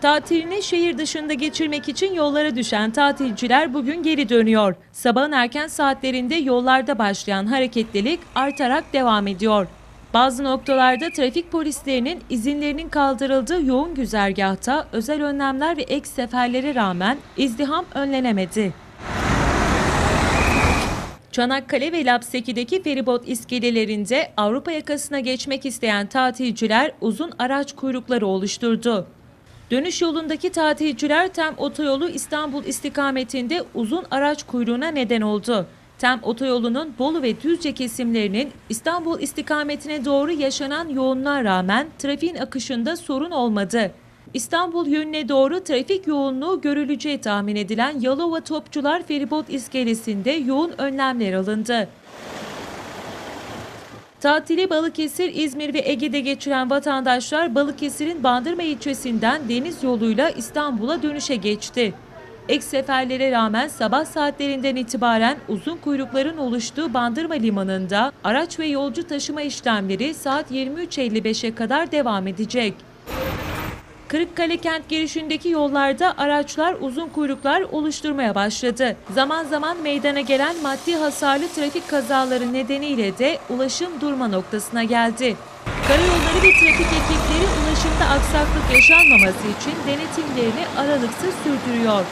Tatilini şehir dışında geçirmek için yollara düşen tatilciler bugün geri dönüyor. Sabahın erken saatlerinde yollarda başlayan hareketlilik artarak devam ediyor. Bazı noktalarda trafik polislerinin izinlerinin kaldırıldığı yoğun güzergahta özel önlemler ve ek seferlere rağmen izdiham önlenemedi. Çanakkale ve Lapseki'deki feribot iskelelerinde Avrupa yakasına geçmek isteyen tatilciler uzun araç kuyrukları oluşturdu. Dönüş yolundaki tatilciler Tem Otoyolu İstanbul istikametinde uzun araç kuyruğuna neden oldu. Tem Otoyolu'nun Bolu ve Düzce kesimlerinin İstanbul istikametine doğru yaşanan yoğunluğa rağmen trafiğin akışında sorun olmadı. İstanbul yönüne doğru trafik yoğunluğu görüleceği tahmin edilen Yalova Topçular Feribot iskelesinde yoğun önlemler alındı. Tatili Balıkesir, İzmir ve Ege'de geçiren vatandaşlar Balıkesir'in Bandırma ilçesinden deniz yoluyla İstanbul'a dönüşe geçti. Ek seferlere rağmen sabah saatlerinden itibaren uzun kuyrukların oluştuğu Bandırma Limanı'nda araç ve yolcu taşıma işlemleri saat 23.55'e kadar devam edecek. Kırıkkale kent girişindeki yollarda araçlar uzun kuyruklar oluşturmaya başladı. Zaman zaman meydana gelen maddi hasarlı trafik kazaları nedeniyle de ulaşım durma noktasına geldi. Karayolları ve trafik ekipleri ulaşımda aksaklık yaşanmaması için denetimlerini aralıksız sürdürüyor.